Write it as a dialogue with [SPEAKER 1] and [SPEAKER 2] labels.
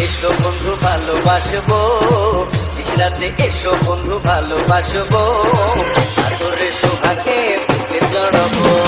[SPEAKER 1] এসো বন্ধু ভালোবাসবো। ইসরাতে এসো বন্ধু ভালোবাসবো। আদরে শোভাকে জড়াবো